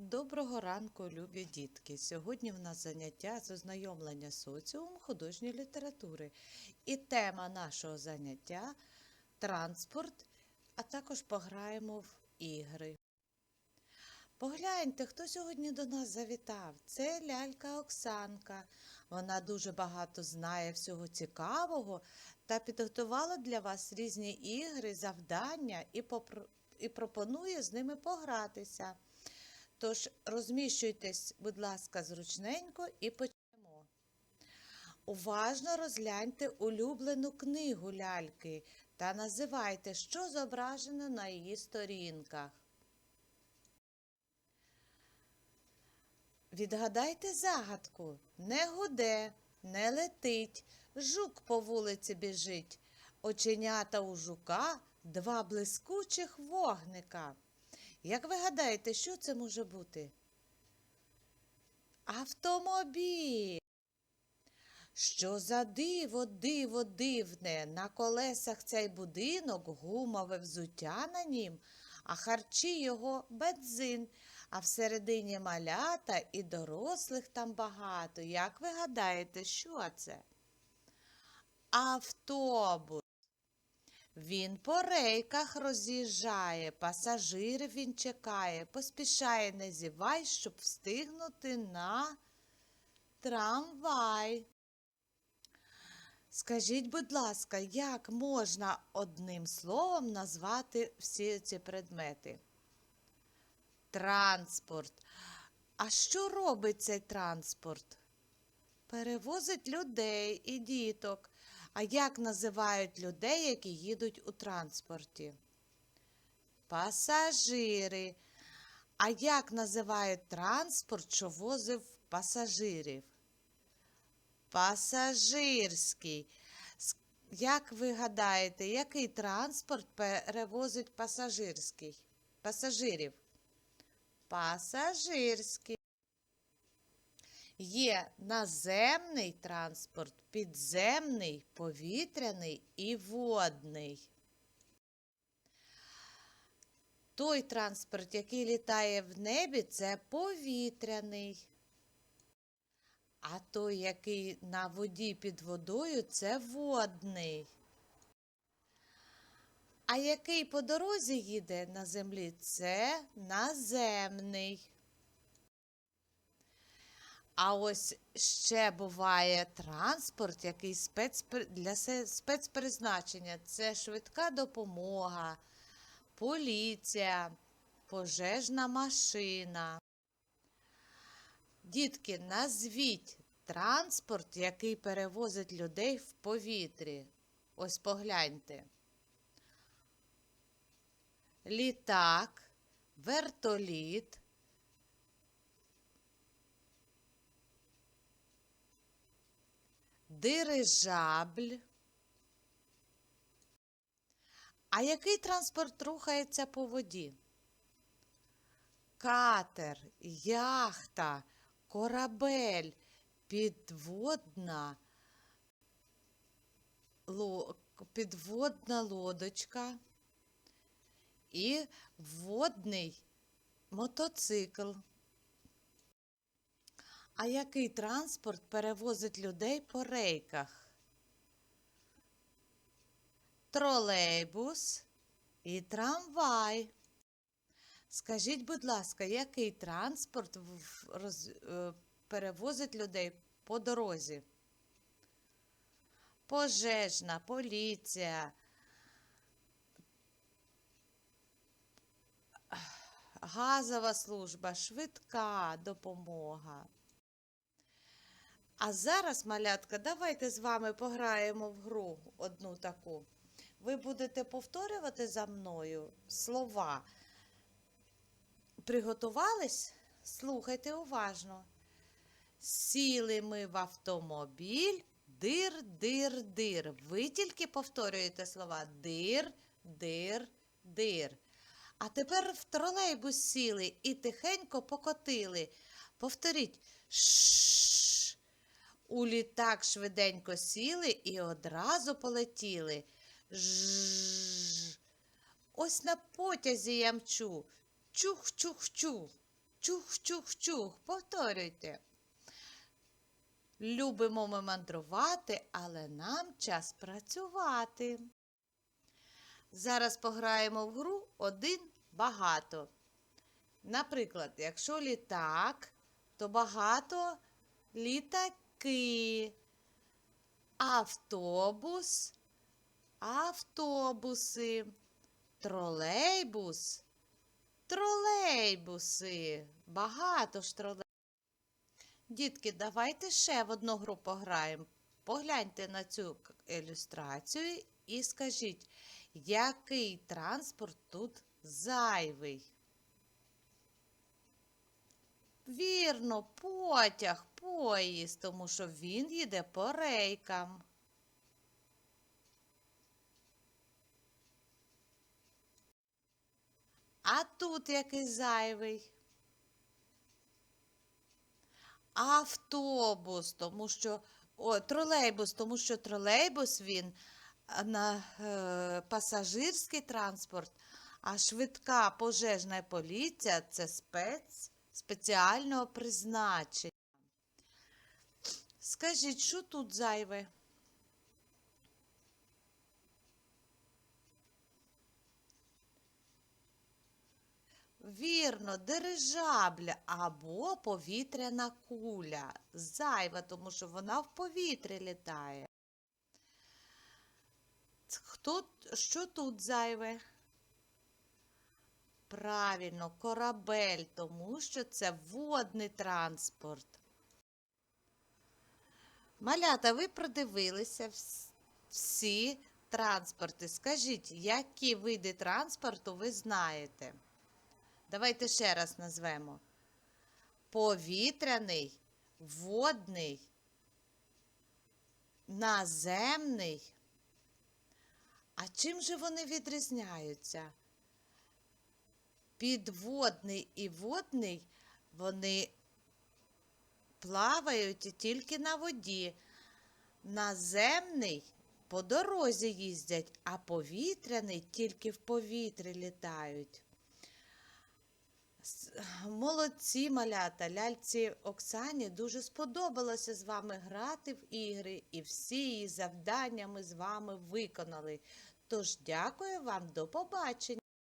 Доброго ранку, любі дітки! Сьогодні в нас заняття з ознайомлення з соціумом художньої літератури. І тема нашого заняття транспорт, а також пограємо в ігри. Погляньте, хто сьогодні до нас завітав. Це лялька Оксанка. Вона дуже багато знає всього цікавого та підготувала для вас різні ігри, завдання і, попро- і пропонує з ними погратися. Тож розміщуйтесь, будь ласка, зручненько і почнемо. Уважно розгляньте улюблену книгу ляльки та називайте, що зображено на її сторінках. Відгадайте загадку. Не гуде, не летить, жук по вулиці біжить. Оченята у жука два блискучих вогника. Як ви гадаєте, що це може бути? Автомобіль. Що за диво, диво дивне, на колесах цей будинок, гумове взуття на нім, а харчі його бензин, а всередині малята і дорослих там багато. Як ви гадаєте, що це? Автобус. Він по рейках роз'їжджає, пасажирів він чекає, поспішає, не зівай, щоб встигнути на трамвай. Скажіть, будь ласка, як можна одним словом назвати всі ці предмети? Транспорт. А що робить цей транспорт? Перевозить людей і діток. А як називають людей, які їдуть у транспорті? Пасажири. А як називають транспорт, що возив пасажирів? Пасажирський. Як ви гадаєте, який транспорт перевозить пасажирський? Пасажирів? Пасажирський. Є наземний транспорт, підземний, повітряний і водний. Той транспорт, який літає в небі, це повітряний. А той, який на воді під водою, це водний. А який по дорозі їде на землі, це наземний. А ось ще буває транспорт, який спецпри- для спецпризначення. Це швидка допомога, поліція, пожежна машина. Дітки, назвіть транспорт, який перевозить людей в повітрі. Ось погляньте. Літак, вертоліт, дирижабль. А який транспорт рухається по воді? Катер, яхта, корабель, підводна, підводна лодочка і водний мотоцикл. А який транспорт перевозить людей по рейках? Тролейбус і трамвай. Скажіть, будь ласка, який транспорт роз- е, перевозить людей по дорозі? Пожежна, поліція, газова служба, швидка допомога. А зараз, малятка, давайте з вами пограємо в гру одну таку. Ви будете повторювати за мною слова. Приготувались? Слухайте уважно. Сіли ми в автомобіль, дир, дир, дир. Ви тільки повторюєте слова дир, дир, дир. А тепер в тролейбус сіли і тихенько покотили. Повторіть Шш. У літак швиденько сіли і одразу полетіли. Жж. Ось на потязі я мчу. Чух-чух-чух. Чух-чух-чух. Повторюйте. Любимо ми мандрувати, але нам час працювати. Зараз пограємо в гру один багато. Наприклад, якщо літак, то багато літаки. Автобус, автобуси, тролейбус, тролейбуси. Багато ж тролейбусів. Дітки, давайте ще в одну гру пограємо. Погляньте на цю ілюстрацію і скажіть, який транспорт тут зайвий? Вірно, потяг, поїзд, тому що він їде по рейкам. А тут який зайвий? Автобус, тому що о, тролейбус, тому що тролейбус він на е, пасажирський транспорт, а швидка пожежна поліція це спец спеціального призначення. Скажіть, що тут зайве? Вірно, дирижабля або повітряна куля. Зайва, тому що вона в повітрі літає. Хто, що тут зайве? Правильно, корабель, тому що це водний транспорт. Малята, ви продивилися всі транспорти. Скажіть, які види транспорту ви знаєте? Давайте ще раз назвемо. Повітряний, водний, наземний. А чим же вони відрізняються? Підводний і водний вони плавають тільки на воді. Наземний по дорозі їздять, а повітряний тільки в повітрі літають. Молодці малята, ляльці Оксані дуже сподобалося з вами грати в ігри, і всі її завдання ми з вами виконали. Тож дякую вам, до побачення.